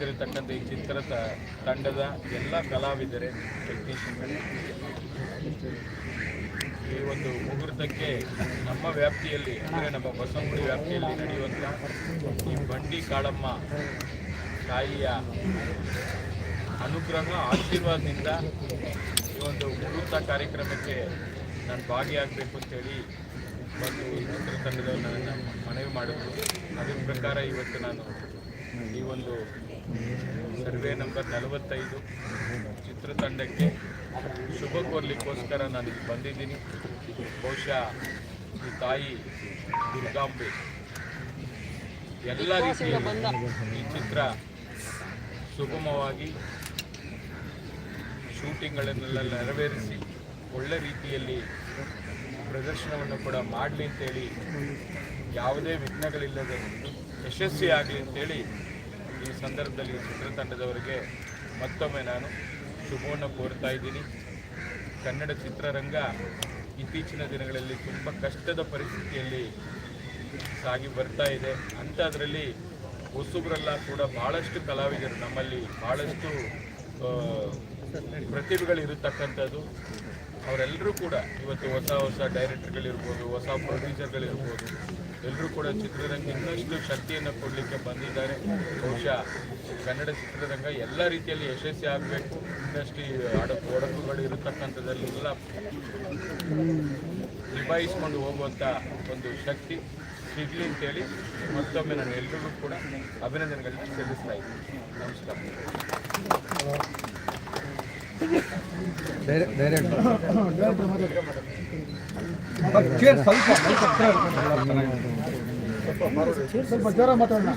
ಬಂದಿರತಕ್ಕಂಥ ಈ ಚಿತ್ರದ ತಂಡದ ಎಲ್ಲ ಕಲಾವಿದರೆ ಟೆಕ್ನಿಷಿಯನ್ಗಳು ಈ ಒಂದು ಮುಹೂರ್ತಕ್ಕೆ ನಮ್ಮ ವ್ಯಾಪ್ತಿಯಲ್ಲಿ, ಅಂದರೆ ನಮ್ಮ ಬಸವನಗುಡಿ ವ್ಯಾಪ್ತಿಯಲ್ಲಿ ನಡೆಯುವಂಥ ಈ ಬಂಡಿ ಕಾಳಮ್ಮ ತಾಯಿಯ ಅನುಗ್ರಹ, ಆಶೀರ್ವಾದದಿಂದ ಈ ಒಂದು ಮುಹೂರ್ತ ಕಾರ್ಯಕ್ರಮಕ್ಕೆ ನಾನು ಭಾಗಿಯಾಗಬೇಕು ಅಂತೇಳಿ ಬಂದು ಈ ಚಿತ್ರತಂಡದವರು ನನ್ನನ್ನು ಮನವಿ ಮಾಡಿದ್ರು. ಅದರ ಪ್ರಕಾರ ಇವತ್ತು ನಾನು ಈ ಒಂದು ಸರ್ವೆ ನಂಬರ್ ನಲವತ್ತೈದು, ಚಿತ್ರತಂಡಕ್ಕೆ ಶುಭ ಕೋರ್ಲಿಕ್ಕೋಸ್ಕರ ನಾನು ಇಲ್ಲಿ ಬಂದಿದ್ದೀನಿ. ಬಹುಶಃ ಈ ತಾಯಿ ದುರ್ಗಾಂಬೆ. ಎಲ್ಲ ರೀತಿಯಲ್ಲಿ ಈ ಚಿತ್ರ ಸುಗಮವಾಗಿ ಶೂಟಿಂಗ್ಗಳನ್ನೆಲ್ಲ ನೆರವೇರಿಸಿ ಒಳ್ಳೆ ರೀತಿಯಲ್ಲಿ ಪ್ರದರ್ಶನವನ್ನು ಕೂಡ ಮಾಡಲಿ ಅಂತೇಳಿ ಯಾವುದೇ ವಿಘ್ನಗಳಿಲ್ಲದೆ ಯಶಸ್ವಿ ಆಗಲಿ ಅಂತೇಳಿ ಈ ಸಂದರ್ಭದಲ್ಲಿ ಚಿತ್ರತಂಡದವರಿಗೆ ಮತ್ತೊಮ್ಮೆ ನಾನು ಶುಭವನ್ನು ಕೋರ್ತಾ ಇದ್ದೀನಿ. ಕನ್ನಡ ಚಿತ್ರರಂಗ ಇತ್ತೀಚಿನ ದಿನಗಳಲ್ಲಿ ತುಂಬ ಕಷ್ಟದ ಪರಿಸ್ಥಿತಿಯಲ್ಲಿ ಸಾಗಿ ಬರ್ತಾ ಇದೆ. ಅಂಥದ್ರಲ್ಲಿ ಹೊಸಬ್ರೆಲ್ಲ ಕೂಡ ಭಾಳಷ್ಟು ಕಲಾವಿದರು ನಮ್ಮಲ್ಲಿ ಭಾಳಷ್ಟು ಪ್ರತಿಭೆಗಳಿರತಕ್ಕಂಥದ್ದು. ಅವರೆಲ್ಲರೂ ಕೂಡ ಇವತ್ತು ಹೊಸ ಹೊಸ ಡೈರೆಕ್ಟರ್ಗಳಿರ್ಬೋದು, ಹೊಸ ಪ್ರೊಡ್ಯೂಸರ್ಗಳಿರ್ಬೋದು ಎಲ್ಲರೂ ಕೂಡ ಚಿತ್ರರಂಗ ಇನ್ನಷ್ಟು ಶಕ್ತಿಯನ್ನು ಕೊಡಲಿಕ್ಕೆ ಬಂದಿದ್ದಾರೆ. ಬಹುಶಃ ಕನ್ನಡ ಚಿತ್ರರಂಗ ಎಲ್ಲ ರೀತಿಯಲ್ಲಿ ಯಶಸ್ವಿ ಆಗಬೇಕು. ಇನ್ನಷ್ಟು ಅಡಕು ಒಡಕುಗಳು ಇರತಕ್ಕಂಥದ್ದಲ್ಲೆಲ್ಲ ನಿಭಾಯಿಸ್ಕೊಂಡು ಹೋಗುವಂಥ ಒಂದು ಶಕ್ತಿ ಸಿಗಲಿ ಅಂತೇಳಿ ಮತ್ತೊಮ್ಮೆ ನಾನು ಎಲ್ರಿಗೂ ಕೂಡ ಅಭಿನಂದನೆಗಳನ್ನ ಸಲ್ಲಿಸ್ತಾ ಇದ್ದೀನಿ. ನಮಸ್ಕಾರ. ಸ್ವಲ್ಪ ಜ್ವರ ಮಾತಾಡೋಣ.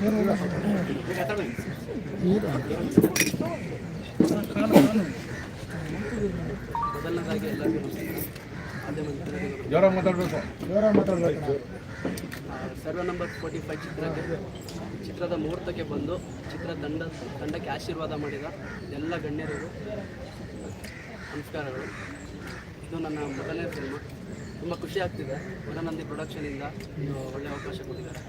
ಜ್ವರ ಮಾತಾಡಬೇಕು. ಜ್ವರ ಮಾತಾಡಬೇಕು. ಸರ್ವೆ ನಂಬರ್ ಫೋರ್ಟಿ ಫೈವ್ ಚಿತ್ರಕ್ಕೆ ಚಿತ್ರದ ಮುಹೂರ್ತಕ್ಕೆ ಬಂದು ಚಿತ್ರ ತಂಡ ತಂಡಕ್ಕೆ ಆಶೀರ್ವಾದ ಮಾಡಿದ ಎಲ್ಲ ಗಣ್ಯರಿಗೂ ನಮಸ್ಕಾರಗಳು. ಇದು ನನ್ನ ಮೊದಲನೇ ಫಿಲ್ಮ್ ತುಂಬ ಖುಷಿ ಆಗ್ತಿದೆ. ವರನಂದಿ ಪ್ರೊಡಕ್ಷನಿಂದ ಒಂದು ಒಳ್ಳೆಯ ಅವಕಾಶ ಕೊಟ್ಟಿದ್ದಾರೆ.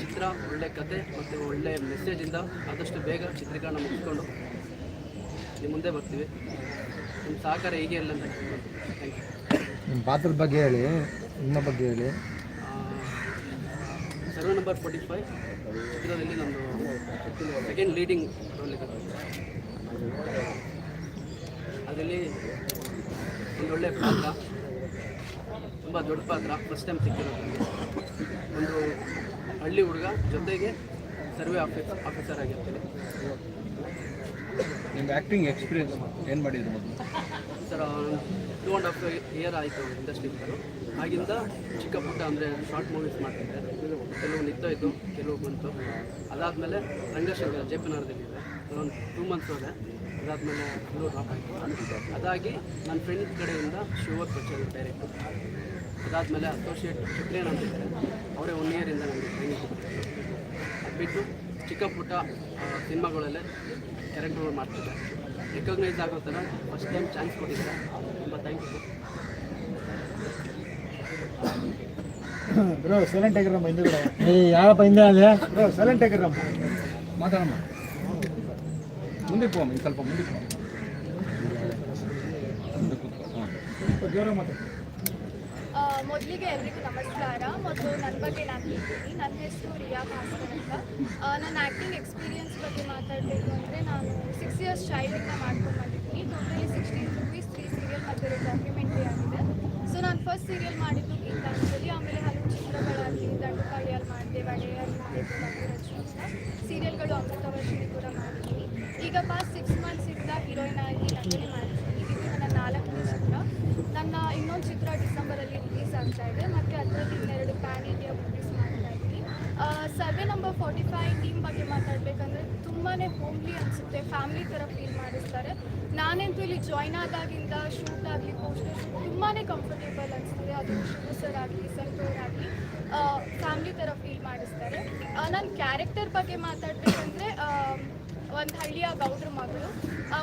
ಚಿತ್ರ ಒಳ್ಳೆ ಕತೆ ಮತ್ತು ಒಳ್ಳೆಯ ಮೆಸೇಜಿಂದ ಆದಷ್ಟು ಬೇಗ ಚಿತ್ರೀಕರಣ ಮುಗಿಸ್ಕೊಂಡು ನಿಮ್ಮ ಮುಂದೆ ಬರ್ತೀವಿ. ನಿಮ್ಮ ಸಹಕಾರ ಹೀಗೆ ಇಲ್ಲ ಅಂತ ಥ್ಯಾಂಕ್ ಯು ನಿಮ್ಮ ಪಾತ್ರದ ಬಗ್ಗೆ ಹೇಳಿ ನಿಮ್ಮ ಬಗ್ಗೆ ಹೇಳಿ. ಸರ್ವೆ ನಂಬರ್ ಫೋರ್ಟಿ ಫೈವ್ ಚಿತ್ರದಲ್ಲಿ ನಂದು ಸೆಕೆಂಡ್ ಲೀಡಿಂಗ್ ರೋಲ್ ಅದರಲ್ಲಿ ಒಂದು ಒಳ್ಳೆಯ ಪಾತ್ರ ತುಂಬ ದೊಡ್ಡ ಪಾತ್ರ ಫಸ್ಟ್ ಟೈಮ್ ಸಿಕ್ಕಿರೋದು ಒಂದು ಹಳ್ಳಿ ಹುಡುಗ ಜೊತೆಗೆ ಸರ್ವೆ ಆಫೀಸ್ ಆಫೀಸರ್ ಆಗಿರ್ತೀನಿ. ನಿಮ್ಮ ಆ್ಯಕ್ಟಿಂಗ್ ಎಕ್ಸ್ಪೀರಿಯನ್ಸ್ ಏನು ಮಾಡಿದ್ರು ಮೊದಲು? Sir two and half year ಆಯಿತು ಇಂಡಸ್ಟ್ರಿ ಆಗಿಂದ ಚಿಕ್ಕ ಪುಟ್ಟ ಅಂದರೆ ಶಾರ್ಟ್ ಮೂವೀಸ್ ಮಾಡ್ತಿದ್ದೆ. ಕೆಲವು ನಿಂತೋಯ್ತು ಕೆಲವು ಬಂತು. ಅದಾದಮೇಲೆ ರಂಗಶಂಕರ ಜೆ ಪಿ ನಗರದಲ್ಲಿದೆ. ಒಂದು ಟೂ ಮಂತ್ಸ್ ಹೋದೆ. ಅದಾದಮೇಲೆ ಇನ್ನೂರು ಡ್ರಾಪ್ ಆಯಿತು. ಅದಾಗಿ ನನ್ನ ಫ್ರೆಂಡ್ ಕಡೆಯಿಂದ ಶಿವತ್ ಪರಿಚಯ ಡೈರೆಕ್ಟ್ ಅದಾದಮೇಲೆ ಅಸೋಸಿಯೇಟ್ ಚಿತ್ರೇನ್ ಅಂತಿದ್ದಾರೆ ಅವರೇ ಒನ್ ಇಯರಿಂದ ನನಗೆ ಟ್ರೈನಿಂಗ್ ಅದು ಬಿಟ್ಟು ಚಿಕ್ಕ ಪುಟ್ಟ ಸಿನಿಮಾಗಳಲ್ಲೇ ಕ್ಯಾರೆಕ್ಟರ್ಗಳು ಮಾಡ್ತಿದ್ದೆ ರೆಕಗ್ನೈಸ್ ಆಗೋ ಥರ ಫಸ್ಟ್ ಟೈಮ್ ಚಾನ್ಸ್ ಕೊಟ್ಟಿದ್ದಾರೆ. ತುಂಬ ಥ್ಯಾಂಕ್ ಯು ಬ್ರೋ ಸೈಲೆಂಟ್ ಆಗಿರಮ್ಮ ಹಿಂದುಗಡೆ. ಏ ಯಾವ ಹಿಂದೆ ಅದೇ ಬ್ರೋ ಸೈಲೆಂಟ್ ಆಗಿರಮ್ಮ ಮಾತಾಡಮ್ಮ. ಮುಂದಕ್ಕೆ ಹೋಗಮ್ಮ ಇನ್ನು ಸ್ವಲ್ಪ ಮುಂದಕ್ಕೆ ಮೊದಲಿಗೆ ಎಲ್ರಿಗೂ ನಮಸ್ಕಾರ. ಮತ್ತು ನನ್ನ ಬಗ್ಗೆ ನಾನು ಹೇಳ್ತೀನಿ. ನನ್ನ ಹೆಸರು ರಿಯಾ ಭಾಸ್ಕರ್ ಅಂತ. ನನ್ನ ಆ್ಯಕ್ಟಿಂಗ್ ಎಕ್ಸ್ಪೀರಿಯನ್ಸ್ ಬಗ್ಗೆ ಮಾತಾಡಬೇಕು ಅಂದರೆ ನಾನು ಸಿಕ್ಸ್ ಇಯರ್ಸ್ ಚೈಲ್ಡಿಂದ ಮಾಡ್ಕೊಂಡು ಬಂದಿದ್ದೀನಿ. Totally sixteen movies three serial ಮತ್ತು ಡಾಕ್ಯುಮೆಂಟ್ರಿ ಆಗಿದೆ. ಸೊ ನಾನು ಫಸ್ಟ್ ಸೀರಿಯಲ್ ಮಾಡಿದ್ದು ಗೀತಾಂಜಲಿ ಆಮೇಲೆ ಹಲವು ಚಿತ್ರಗಳಾಗಲಿ ದಂಡುಕಾಳಿಯಲ್ಲಿ ಮಾಡಿದೆ ವಡೆಯಲ್ಲಿ ಮಾಡಿದೆ ಸೀರಿಯಲ್ಗಳು ಅಮೃತವರ್ಷಿಣಿ ಕೂಡ ಮಾಡಿದ್ದೀನಿ ಈಗ ಪಾಸ್ಟ್ ಸಿಕ್ಸ್ ಮಂತ್ಸ್ ಇಂದ ಹೀರೋಯಿನ್ ಆಗಿ ನಟನೆ ಮಾಡ್ತೀನಿ ಇದು ನನ್ನ ನಾಲ್ಕನೇ ಚಿತ್ರ. ನನ್ನ ಇನ್ನೊಂದು ಚಿತ್ರ ಡಿಸೆಂಬರಲ್ಲಿ ರಿಲೀಸ್ ಆಗ್ತಾ ಇದೆ. ಮತ್ತು ಅದರಲ್ಲಿ ಇನ್ನೆರಡು ಪ್ಯಾನ್ ಇಂಡಿಯಾ ಮೂವೀಸ್ ಮಾಡ್ತಾ ಇದ್ದೀನಿ. Survey number forty five team ಬಗ್ಗೆ ಮಾತಾಡಬೇಕಂದ್ರೆ ತುಂಬಾ ಹೋಮ್ಲಿ ಅನಿಸುತ್ತೆ. ಫ್ಯಾಮಿಲಿ ಥರ ಫೀಲ್ ಮಾಡಿಸ್ತಾರೆ. ನಾನಂತೂ ಇಲ್ಲಿ ಜಾಯ್ನ್ ಆದಾಗಿಂದ ಶೂಟ್ ಆಗಲಿ ಪೋಸ್ಟರ್ ತುಂಬಾ ಕಂಫರ್ಟೇಬಲ್ ಅನಿಸ್ತದೆ ಅದು ಶಿವ ಸರ್ ಆಗಲಿ ಸಂತೋರ್ ಆಗಲಿ ಫ್ಯಾಮಿಲಿ ಥರ ಫೀಲ್ ಮಾಡಿಸ್ತಾರೆ. ನನ್ನ ಕ್ಯಾರೆಕ್ಟರ್ ಬಗ್ಗೆ ಮಾತಾಡಬೇಕಂದ್ರೆ ಒಂದು ಹಳ್ಳಿಯ ಗೌಡ್ರ ಮಗಳು.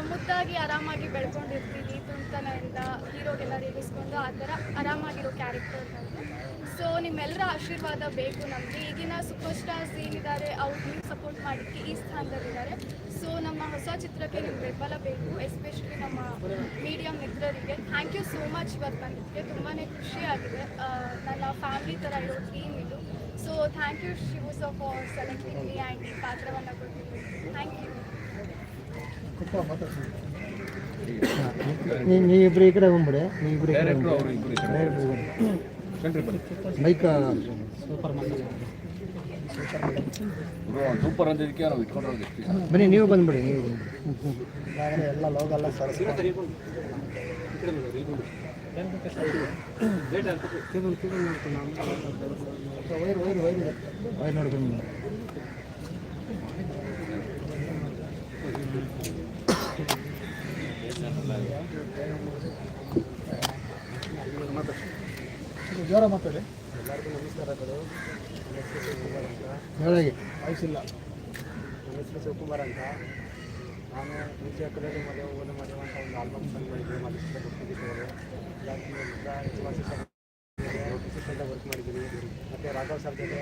ಮುದ್ದಾಗಿ ಆರಾಮಾಗಿ ಬೆಳ್ಕೊಂಡಿರ್ತೀವಿ ತುಂಟನೆಯಿಂದ ಹೀರೋಗೆಲ್ಲ ರೇಗಿಸ್ಕೊಂಡು ಆ ಥರ ಆರಾಮಾಗಿರೋ ಕ್ಯಾರೆಕ್ಟರ್ ನಂದು ಸೊ ನಿಮ್ಮೆಲ್ಲರ ಆಶೀರ್ವಾದ ಬೇಕು ನಮಗೆ. ಈಗಿನ ಸೂಪರ್ ಸ್ಟಾರ್ಸ್ ಏನಿದ್ದಾರೆ ಅವ್ರು ನೀವು ಸಪೋರ್ಟ್ ಮಾಡಿಕ್ಕೆ ಈ ಸ್ಥಾನದಲ್ಲಿದ್ದಾರೆ ಸೊ ನಮ್ಮ ಹೊಸ ಚಿತ್ರಕ್ಕೆ ನಿಮ್ಮ ಬೆಂಬಲ ಬೇಕು ಎಸ್ಪೆಷಲಿ ನಮ್ಮ ಮೀಡಿಯಾ ಮಿತ್ರರಿಗೆ. ಥ್ಯಾಂಕ್ ಯು ಸೋ ಮಚ್ ಇವತ್ತು ಬಂದಿದ್ದಕ್ಕೆ. ತುಂಬಾ ಖುಷಿಯಾಗಿದೆ ನನ್ನ ಫ್ಯಾಮಿಲಿ ಥರ ಇರೋ ಟೀಮ್ ಇದು. So thank you Shivu so for selecting me and ಪಾತ್ರವನ್ನು ಕೊಟ್ಟಿದ್ದೀನಿ ಥ್ಯಾಂಕ್ ಯು ನೀ ಇಬ್ಬರು ಈ ಕಡೆ ಬಂದ್ಬಿಡಿ. ನೀವು ಈ ಕಡೆ ಡೈರೆಕ್ಟ್ರು ಅವರು ಬಂದ್ಬಿಡಿ. ಇಬ್ಬರು ಈ ಕಡೆ ಮೈಕ್ ಸೂಪರ್ ನಾವು ದಿವಸ ಬನ್ನಿ ನೀವು ಬಂದ್ಬಿಡಿ ನೀವು ಬಂದ್ಬಿಡಿ. ಎಲ್ಲ ಲೋಗಲ್ಲ sir wire wire wire wire ನೋಡ್ಕೊಂಡು ಜ್ವರ ಮಾತಾಡಿ ಎಲ್ಲರಿಗೂ ನಮಸ್ಕಾರಗಳು ಹೇಳಾಗಿ ವಯಸ್ಸಿಲ್ಲ ನನ್ನ ಹೆಸರು ಶಿವಕುಮಾರ್ ಅಂತ ನಾನು ವಿಜಯ ಕಲೆಯಲ್ಲಿ ಮದುವೆ ಓದ ಮದುವೆ ಅಂತ ಒಂದು ಆಲ್ಬಮ್ ಸಣ್ಣ ಮಾಡಿದ್ದೆ ಮಲಸಿದ ಗೊತ್ತಿದ್ದರು ಅಸಿಸ್ಟೆಂಟ್ ವರ್ಕ್ ಮಾಡಿದ್ದೀನಿ ಮತ್ತು ರಾಘವ್ ಸರ್ ಜೊತೆ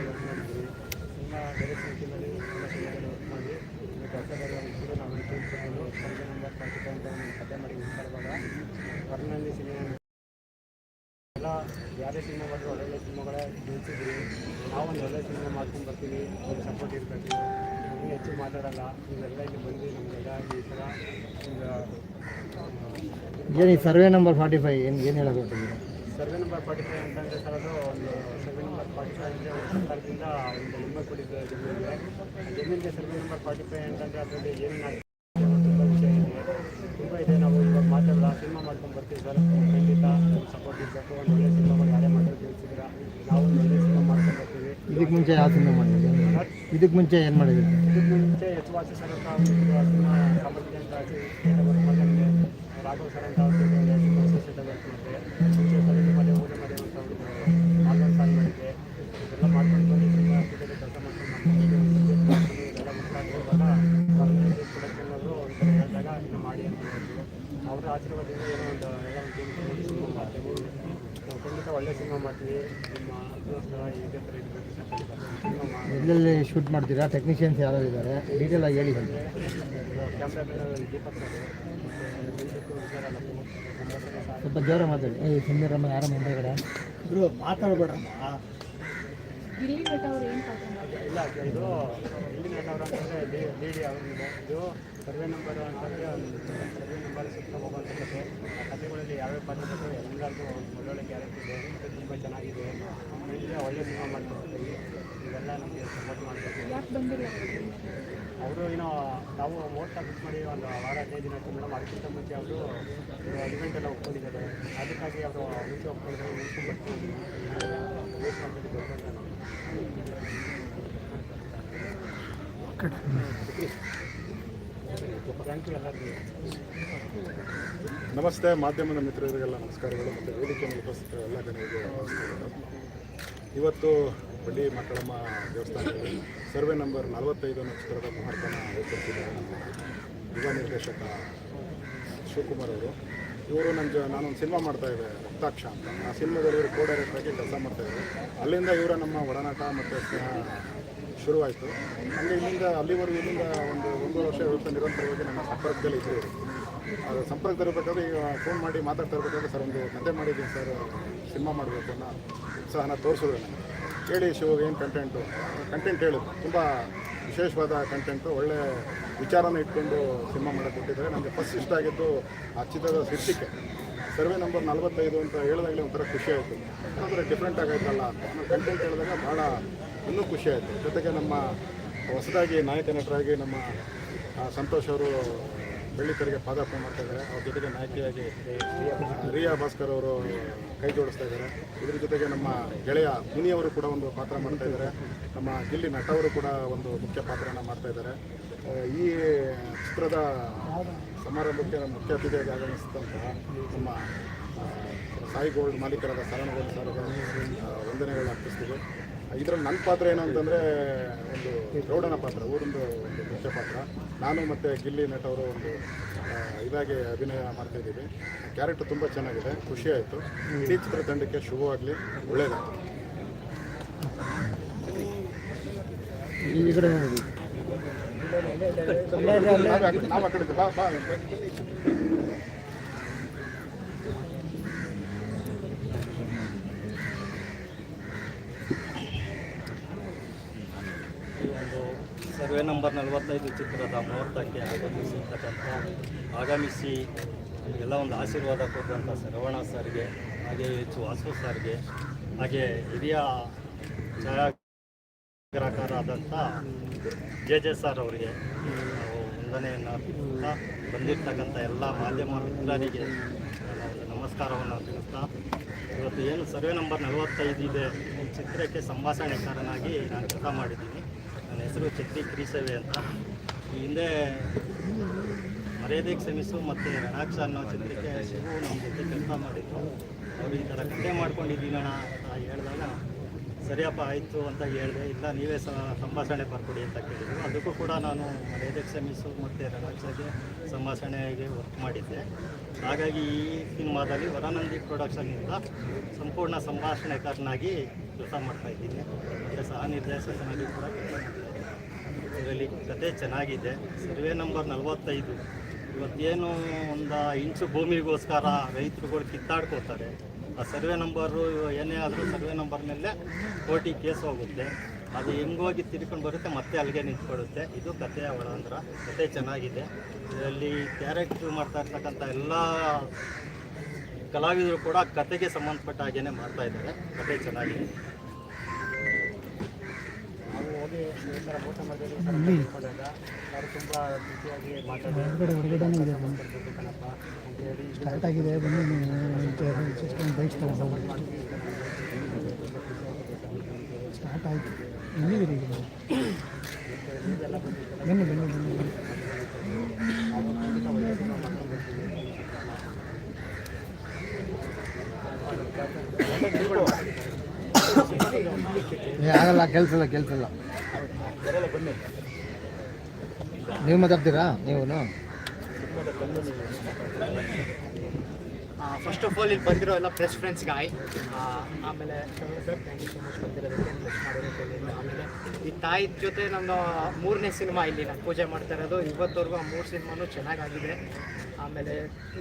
ವರ್ಕ್ ಮಾಡಿದ್ದೀನಿ ಸಿನಿಮಾ ಬೇರೆ ಸಿನಿಮಾದಲ್ಲಿ ಎಲ್ಲ ಸಿನಿಮಾದಲ್ಲಿ ವರ್ಕ್ ಮಾಡಿ ಕೆಲಸದಲ್ಲಿ ಒಂದು ನಾವು ತಿಳ್ಕೊಂಡು ಸಂಜೆ ನಂಬರ್ ಟ್ವೆಂಟಿ ಫೈವ್ ಅಂತ ಒಂದು ಏನು ಸರ್ವೆ ನಂಬರ್ ಫಾರ್ಟಿ ಫೈವ್ ಏನು ಏನು ಹೇಳಬೇಕು ಸರ್ವೆ ನಂಬರ್ ಫಾರ್ಟಿ ಫೈವ್ ಅಂತಂದರೆ ಸರ್, ಅದು ಒಂದು ಸರ್ವೆ ನಂಬರ್ ಫಾರ್ಟಿ ಫೈವ್ ಅಂದರೆ ಒಂದು ಸರ್ಕಾರದಿಂದ ಒಂದು ಲಿಂಬ ಕೊಟ್ಟಿದ್ದು ಜಮೀನಿಗೆ. ಸರ್ವೆ ನಂಬರ್ ಫಾರ್ಟಿ ಫೈವ್ ಅಂತಂದರೆ ಅದರಲ್ಲಿ ಏನೇನು ತುಂಬ ವಿಷಯ ಇದೆ ತುಂಬ ಇದೆ ನಾವು ಇವಾಗ ಮಾತಾಡಲ್ಲ ಸಿನಿಮಾ ಮಾಡ್ಕೊಂಡು ಬರ್ತೀವಿ ಸರ್. ಖಂಡಿತ ಸಪೋರ್ಟ್ ಇರಬೇಕು ಒಳ್ಳೆ ಸಿನಿಮಾಗಳು ಯಾರೇ ಮಾಡೋದು ತಿಳಿಸಿದ್ರ ನಾವು ಒಳ್ಳೆ ಸಿನಿಮಾ ಮಾಡ್ಕೊಂಡು ಬರ್ತೀವಿ. ಇದಕ್ಕೆ ಮುಂಚೆ ಯಾವ ಸಿನಿಮಾ ಮಾಡಿದ್ವಿ ಇದಕ್ಕೆ ಮುಂಚೆ ಏನು ಮಾಡಿದ್ರಿ? ಇದಕ್ಕೆ ಮುಂಚೆ ಎಚ್ ವಾಸಿ ಸರ್ ಅಂತ ಸಿನಿಮಾ ಸಾಮರ್ಥ್ಯ ಅಂತ ರಾಘವ್ ಸರ್ ಅಂತ ಒಂದು ಮಾಡ್ತೀರಾ? ಟೆಕ್ನಿಷಿಯನ್ಸ್ ಯಾರು ಇದ್ದಾರೆ. ಡೀಟೇಲ್ ಆಗಿ ಹೇಳಿ ಸ್ವಲ್ಪ ಜೋರ ಮಾತಾಡಿ. ಏ ಸುಂದರಮ್ಮ ಯಾರ ಮುಂದೆ ಮಾತಾಡಬೇಡ. ಇಲ್ಲ ಇದು ಇಲ್ಲಿ ಅಂತಂದರೆ ಡಿ ಡಿ ಡಿ ಅವರಿದೆ ಇದು ಸರ್ವೆ ನಂಬರ್ ಅಂತಂದರೆ ಸರ್ವೆ ನಂಬರ್ ಸುತ್ತ ಹೋಗುವಂಥ ಕತೆ ಆ ಕಥೆಗಳಲ್ಲಿ ಯಾವ್ಯಾವ ಪಾತ್ರ ಎಲ್ಲರಿಗೂ ಒಳ್ಳೊಳ್ಳೆ ಕ್ಯಾರೆಕ್ಟರ್ ಇದೆ. ತುಂಬ ಚೆನ್ನಾಗಿದೆ. ಒಳ್ಳೆ ಸಿನಿಮಾ ಮಾಡ್ಕೊಡ್ತೀವಿ ಇವೆಲ್ಲ ನಮಗೆ ಸಪೋರ್ಟ್ ಮಾಡ್ಕೊಡ್ತೀವಿ ಅವರು ಏನೋ ನಾವು ಮೋಸ್ಟ್ ಫಿಕ್ಸ್ ಮಾಡಿ ಒಂದು ವಾರ ಹದಿನೈದು ದಿನ ಆಯಿತು ಮೇಡಮ್ ಅದಕ್ಕಿಂತ ಮುಂಚೆ ಅವರು ಇವೆಂಟ್ ಎಲ್ಲ ಒಪ್ಕೊಂಡಿದ್ದಾರೆ. ಅದಕ್ಕಾಗಿ ಅವರು ಮುಂಚೆ ಒಪ್ಕೊಂಡಿದ್ದಾರೆ. ಮುಂಚೆ ಬರ್ತೀವಿ ವೇಟ್ ನಮಸ್ತೆ ಮಾಧ್ಯಮದ ಮಿತ್ರರಿಗೆಲ್ಲ ನಮಸ್ಕಾರಗಳು ಮತ್ತು ವೇದಿಕೆ ಮೇಲೆ ಉಪಸ್ಥಿತ ಎಲ್ಲ ಜನರಿಗೆ ಇವತ್ತು ಬಳ್ಳಿ ಮಕ್ಕಳಮ್ಮ ದೇವಸ್ಥಾನದಲ್ಲಿ ಸರ್ವೆ ನಂಬರ್ ನಲವತ್ತೈದು ನಕ್ಷತ್ರದ ಮುಹೂರ್ತನ ಏರ್ಪಡಿಸಿದ್ದಾರೆ ನಮ್ಮ ಯುವ ನಿರ್ದೇಶಕ ಶಿವಕುಮಾರ್ ಅವರು. ಇವರು ನನ್ನ ಜ, ನಾನೊಂದು ಸಿನಿಮಾ ಮಾಡ್ತಾ ಇದ್ದೆ, ರಕ್ತಾಕ್ಷ ಅಂತ. ಆ ಸಿನಿಮಾದಲ್ಲಿ ಇವರು ಕೋ ಡೈರೆಕ್ಟರ್ ಆಗಿ ಕೆಲಸ ಮಾಡ್ತಾಯಿದ್ರು ಅಲ್ಲಿಂದ ಇವರ ನಮ್ಮ ಒಡನಾಟ ಮತ್ತು ಸ್ನೇಹ ಶುರುವಾಯಿತು. ಹಂಗೆ ಇಲ್ಲಿಂದ, ಅಲ್ಲಿವರೆಗೂ ಇಲ್ಲಿಂದ ಒಂದು ಒಂದು ವರ್ಷ ಇರುತ್ತೆ ನಿರಂತರವಾಗಿ ನನ್ನ ಸಂಪರ್ಕದಲ್ಲಿ ಇದ್ದರು. ಅದು ಸಂಪರ್ಕದಲ್ಲಿರಬೇಕಾದ್ರೆ ಈಗ ಫೋನ್ ಮಾಡಿ ಮಾತಾಡ್ತಾ ಇರಬೇಕಾದ್ರೆ ಸರ್ ಒಂದು ಕತೆ ಮಾಡಿದ್ದೀನಿ ಸರ್, ಸಿನಿಮಾ ಮಾಡಬೇಕು ಅನ್ನೋ ಉತ್ಸಾಹನ ತೋರಿಸಿದ್ರು ನನಗೆ. ಹೇಳಿ ಶಿವ ಏನು ಕಂಟೆಂಟು ಕಂಟೆಂಟ್ ಹೇಳು. ತುಂಬ ವಿಶೇಷವಾದ ಕಂಟೆಂಟು ಒಳ್ಳೆ ವಿಚಾರನ ಇಟ್ಕೊಂಡು ಸಿನಿಮಾ ಮಾಡಿಕೊಟ್ಟಿದ್ದಾರೆ ಕೊಟ್ಟಿದ್ದಾರೆ. ನನಗೆ ಫಸ್ಟ್ ಇಷ್ಟ ಆಗಿದ್ದು ಆ ಚಿತ್ರದ ಶೀರ್ಷಿಕೆ. ಸರ್ವೆ ನಂಬರ್ ನಲವತ್ತೈದು ಅಂತ ಹೇಳಿದಾಗಲೇ ಒಂಥರ ಖುಷಿ ಆಯಿತು. ಅಂದರೆ ಡಿಫ್ರೆಂಟ್ ಆಗೈತಲ್ಲ ಅಂತ. ಕಂಟೆಂಟ್ ಹೇಳಿದಾಗ ಭಾಳ ಇನ್ನೂ ಖುಷಿ ಆಯಿತು. ಜೊತೆಗೆ ನಮ್ಮ ಹೊಸದಾಗಿ ನಾಯಕ ನಟರಾಗಿ ನಮ್ಮ ಸಂತೋಷ್ ಅವರು ಬೆಳ್ಳಿತೆರೆಗೆ ಪಾದಾರ್ಪಣೆ ಮಾಡ್ತಾ ಇದ್ದಾರೆ. ಅವ್ರ ಜೊತೆಗೆ ನಾಯಕಿಯಾಗಿ ರಿಯಾ ಭಾಸ್ಕರ್ ಅವರು ಕೈ ಜೋಡಿಸ್ತಾ ಇದ್ದಾರೆ. ಇದ್ರ ಜೊತೆಗೆ ನಮ್ಮ ಗೆಳೆಯ ಮುನಿಯವರು ಕೂಡ ಒಂದು ಪಾತ್ರ ಮಾಡ್ತಾ ಇದ್ದಾರೆ. ನಮ್ಮ ಗಿಲ್ಲಿ ನಟವರು ಕೂಡ ಒಂದು ಮುಖ್ಯ ಪಾತ್ರನ ಮಾಡ್ತಾ ಇದ್ದಾರೆ. ಈ ಚಿತ್ರದ ಸಮಾರಂಭಕ್ಕೆ ಮುಖ್ಯ ಅತಿಥಿಯಾಗಿ ಆಗಮಿಸಿದಂತಹ ನಮ್ಮ ಸಾಯಿ ಗೋಲ್ಡ್ ಮಾಲೀಕರಾದ ಸರಣಗೋಲ್ಡ್ ಸರ್ ವಂದನೆಗಳು ಅರ್ಪಿಸ್ತೀವಿ. ಇದರಲ್ಲಿ ನನ್ನ ಪಾತ್ರ ಏನು ಅಂತಂದರೆ ಒಂದು ಗೌಡನ ಪಾತ್ರ. ಊರೊಂದು ಒಂದು ಮುಖ್ಯ ಪಾತ್ರ. ನಾನು ಮತ್ತು ಗಿಲ್ಲಿ ನಟ ಅವರು ಒಂದು ಇದಾಗಿ ಅಭಿನಯ ಮಾಡ್ತಾ ಇದ್ದೀವಿ. ಕ್ಯಾರೆಕ್ಟರ್ ತುಂಬ ಚೆನ್ನಾಗಿದೆ ಖುಷಿ ಆಯಿತು. ಇಡೀ ಚಿತ್ರತಂಡಕ್ಕೆ ಶುಭವಾಗಲಿ ಈ ನೋಡಿ ನಾವು ಆ ಕಡೆ ಬಾ ಬಾ. ಒಂದು ಸರ್ವೆ ನಂಬರ್ ನಲವತ್ತೈದು ಚಿತ್ರದ ಮುಹೂರ್ತಕ್ಕೆ ಆಗಮಿಸಿರ್ತಕ್ಕಂಥ, ಆಗಮಿಸಿ ಎಲ್ಲ ಒಂದು ಆಶೀರ್ವಾದ ಕೊಟ್ಟಂಥ ಶರವಣ ಸರ್ಗೆ, ಹಾಗೆ ಹೆಚ್ಚು ವಾಸು ಸರ್ಗೆ, ಹಾಗೆ ಹಿರಿಯ ಛಾಯಾಗ್ರಾಹಕರಾದಂಥ ಜೆ ಜೆ ಸರ್ ಅವರಿಗೆ ನಾವು ವಂದನೆಯನ್ನು ಬಂದಿರ್ತಕ್ಕಂಥ ಎಲ್ಲ ಮಾಧ್ಯಮ ಮಿತ್ರರಿಗೆ ನಮಸ್ಕಾರವನ್ನು ತಿಳಿಸ್ತಾ, ಇವತ್ತು ಏನು ಸರ್ವೆ ನಂಬರ್ ನಲವತ್ತೈದು ಇದೆ ಚಿತ್ರಕ್ಕೆ ಸಂಭಾಷಣೆಕಾರನಾಗಿ ನಾನು ಕೆಲಸ ಮಾಡಿದ್ದೀನಿ. ನನ್ನ ಹೆಸರು ಚಕ್ರಿ ಕ್ರೀಸೇವೆ ಅಂತ. ಹಿಂದೆ ಮರ್ಯಾದೆ ಕ್ಷಮಿಸು ಮತ್ತು ರಣಾಕ್ಷ ಅನ್ನೋ ಚಿತ್ರಕ್ಕೆ ಶಿವು ನಮ್ಮ ಜೊತೆ ಕೆಲಸ ಮಾಡಿದ್ರು. ಅವ್ರು ಈ ಥರ ಕಥೆ ಮಾಡ್ಕೊಂಡಿದ್ದೀನಿ ಅಣ್ಣ ಅಂತ ಹೇಳಿದಾಗ ಸರಿಯಪ್ಪ ಆಯಿತು ಅಂತ ಹೇಳಿದೆ. ಇಲ್ಲ, ನೀವೇ ಸಹ ಸಂಭಾಷಣೆ ಬರ್ಕೊಡಿ ಅಂತ ಕೇಳಿದ್ರು. ಅದಕ್ಕೂ ಕೂಡ ನಾನು ಮರ್ಯಾದೆ ಕ್ಷಮಿಸು ಮತ್ತು ರಣಾಕ್ಷಗೆ ಸಂಭಾಷಣೆಗೆ ವರ್ಕ್ ಮಾಡಿದ್ದೆ. ಹಾಗಾಗಿ ಈ ಸಿನಿಮಾದಲ್ಲಿ ವರಾನಂದಿ ಪ್ರೊಡಕ್ಷನ್ನಿಂದ ಸಂಪೂರ್ಣ ಸಂಭಾಷಣೆಕಾರನಾಗಿ ಕೆಲಸ ಮಾಡ್ತಾ ಇದ್ದೀನಿ. ಮತ್ತು ಸಹ ನಿರ್ದೇಶಕನಾಗಿ ಕೂಡ ಕೆಲಸ ಇದರಲ್ಲಿ ಕತೆ ಚೆನ್ನಾಗಿದೆ. ಸರ್ವೆ ನಂಬರ್ ನಲವತ್ತೈದು. ಇವತ್ತೇನು ಒಂದು ಇಂಚು ಭೂಮಿಗೋಸ್ಕರ ರೈತರುಗಳು ಕಿತ್ತಾಡ್ಕೋತಾರೆ. ಸರ್ವೆ ನಂಬರು ಏನೇ ಆದರೂ ಸರ್ವೆ ನಂಬರ್ ಮೇಲೆ ಕೋರ್ಟಿಗೆ ಕೇಸ್ ಹೋಗುತ್ತೆ. ಅದು ಹೆಂಗೋಗಿ ತಿರ್ಕೊಂಡು ಬರುತ್ತೆ ಮತ್ತೆ ಅಲ್ಲಿಗೆ ನಿಂತ್ಕೊಡುತ್ತೆ ಇದು ಕಥೆಯ ಒಳಂದ್ರ ಕತೆ ಚೆನ್ನಾಗಿದೆ. ಇದರಲ್ಲಿ ಕ್ಯಾರೆಕ್ಟ್ರ್ ಮಾಡ್ತಾ ಇರ್ತಕ್ಕಂಥ ಎಲ್ಲ ಕಲಾವಿದರು ಕೂಡ ಕತೆಗೆ ಸಂಬಂಧಪಟ್ಟ ಹಾಗೇನೆ ಮಾಡ್ತಾ ಇದ್ದಾರೆ. ಕತೆ ಚೆನ್ನಾಗಿದೆ. ಸ್ಟಾರ್ಟ್ ಆಗಿದೆ ಬನ್ನಿ ಸ್ಟಾರ್ಟ್ ಆಯಿತು. ಎಲ್ಲಿದ್ದೀರಿ ಈಗ ಬನ್ನಿ ಬನ್ನಿ ಬನ್ನಿ ಆಗಲ್ಲ ಕೆಲಸ ಕೆಲಸ ನೀವು ಮಾತಾಡ್ತೀರಾ? ನೀವು ಫಸ್ಟ್ ಆಫ್ ಆಲ್ ಇಲ್ಲಿ ಬಂದಿರೋ ಎಲ್ಲ ಪ್ರೆಸ್ ಫ್ರೆಂಡ್ಸ್ಗೆ ಆಯ್ ಆಮೇಲೆ ಬಂದಿರೋದಕ್ಕೆ ಆಮೇಲೆ ಈ ತಾಯಿ ಜೊತೆ ನನ್ನ ಮೂರನೇ ಸಿನಿಮಾ ಇಲ್ಲಿ ನಾನು ಪೂಜೆ ಮಾಡ್ತಾ ಇರೋದು. ಇವತ್ತವರೆಗೂ ಆ ಮೂರು ಸಿನಿಮಾನು ಚೆನ್ನಾಗಾಗಿದೆ. ಆಮೇಲೆ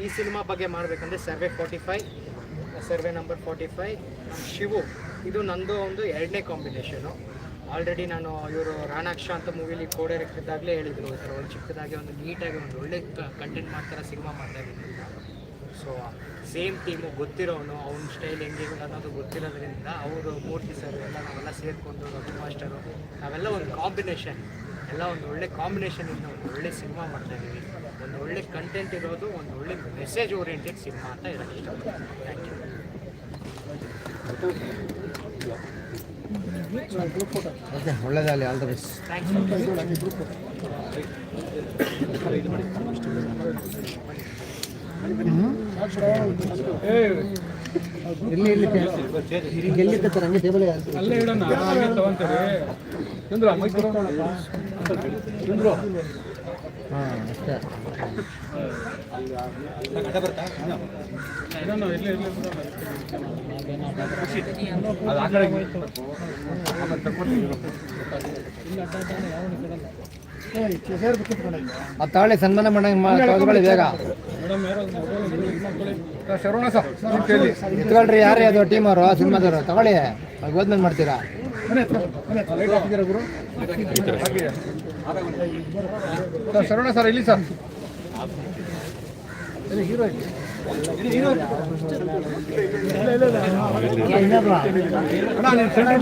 ಈ ಸಿನಿಮಾ ಬಗ್ಗೆ ಮಾಡಬೇಕಂದ್ರೆ survey forty five survey number forty five Shivu. ಇದು ನಂದು ಒಂದು ಎರಡನೇ ಕಾಂಬಿನೇಷನು ಆಲ್ರೆಡಿ ನಾನು ಇವರು ರಾಣಾಕ್ಷ ಅಂತ ಮೂವಿಲಿ ಕೋ ಇದ್ದಾಗಲೇ ಹೇಳಿದರು. ಸರ್ ಒಂದು ಚಿಕ್ಕದಾಗಿ ಒಂದು ನೀಟಾಗಿ ಒಂದು ಒಳ್ಳೆ ಕಂಟೆಂಟ್ ಮಾಡ್ತಾರೆ ಸಿನಿಮಾ ಮಾಡ್ತಾ ಇದ್ದೀನಿ ಸೊ ಸೇಮ್ ಟೀಮು ಗೊತ್ತಿರೋನು, ಅವ್ನ ಸ್ಟೈಲ್ ಹೆಂಗೆ ಅನ್ನೋದು ಗೊತ್ತಿರೋದ್ರಿಂದ ಅವರು ಮೂರ್ತಿ ಸರ್ ಎಲ್ಲ ನಾವೆಲ್ಲ ಸೇರಿಕೊಂಡು, ರಘು ಮಾಸ್ಟರು ನಾವೆಲ್ಲ ಒಂದು ಕಾಂಬಿನೇಷನ್ ಎಲ್ಲ ಒಂದು ಒಳ್ಳೆ ಕಾಂಬಿನೇಷನಿಂದ ಒಂದು ಒಳ್ಳೆ ಸಿನಿಮಾ ಮಾಡ್ತಾ ಇದ್ದೀವಿ. ಒಂದು ಒಳ್ಳೆ ಕಂಟೆಂಟ್ ಇರೋದು, ಒಂದು ಒಳ್ಳೆ ಮೆಸೇಜ್ ಓರಿಯೆಂಟೆಡ್ ಸಿನಿಮಾ ಅಂತ ಹೇಳೋಕ್ಕೆ ಇಷ್ಟಪಡ್ತೀನಿ. ಥ್ಯಾಂಕ್ ಯು ಓಕೆ ಒಳ್ಳೇದಾಗಲಿ ಆಲ್ ದ ಬೆಸ್ಟ್ ಇಲ್ಲಿ ಇಲ್ಲಿ ಈಗ ಸರ್ ಹಂಗೆ ಟೇಬಲ್ ಅಲ್ಲೇ ಇಡೋಣ ಹಾಂ ಅಷ್ಟೇ. ಆ ತಾಳೆ ಸನ್ಮಾನ ತಗೊಳ್ಳಿ ಬೇಗ ಶರವಣ ಸರ್ ಕೇಳಿ ಎತ್ಕೊಳ್ರಿ ಯಾರೇ ಅದು ಟೀಮ್ ಅವರು ಸಿನಿಮಾದವರು. ತಗೊಳ್ಳಿ. ಅಲ್ಲಿ ಹೋದ್ಮೇಲೆ ಮಾಡ್ತೀರಾ? ಶರವಣ ಸರ್, ಇಲ್ಲಿ ಸರ್. ಹೀರೋ ಇಲ್ಲ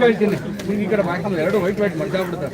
ಹೇಳ್ತೀನಿ. ನೀನು ಈ ಕಡೆ ಎರಡು ವೈಟ್ ವೈಟ್ ಮಡ್ಡ ಆಗ್ಬಿಡುತ್ತೆ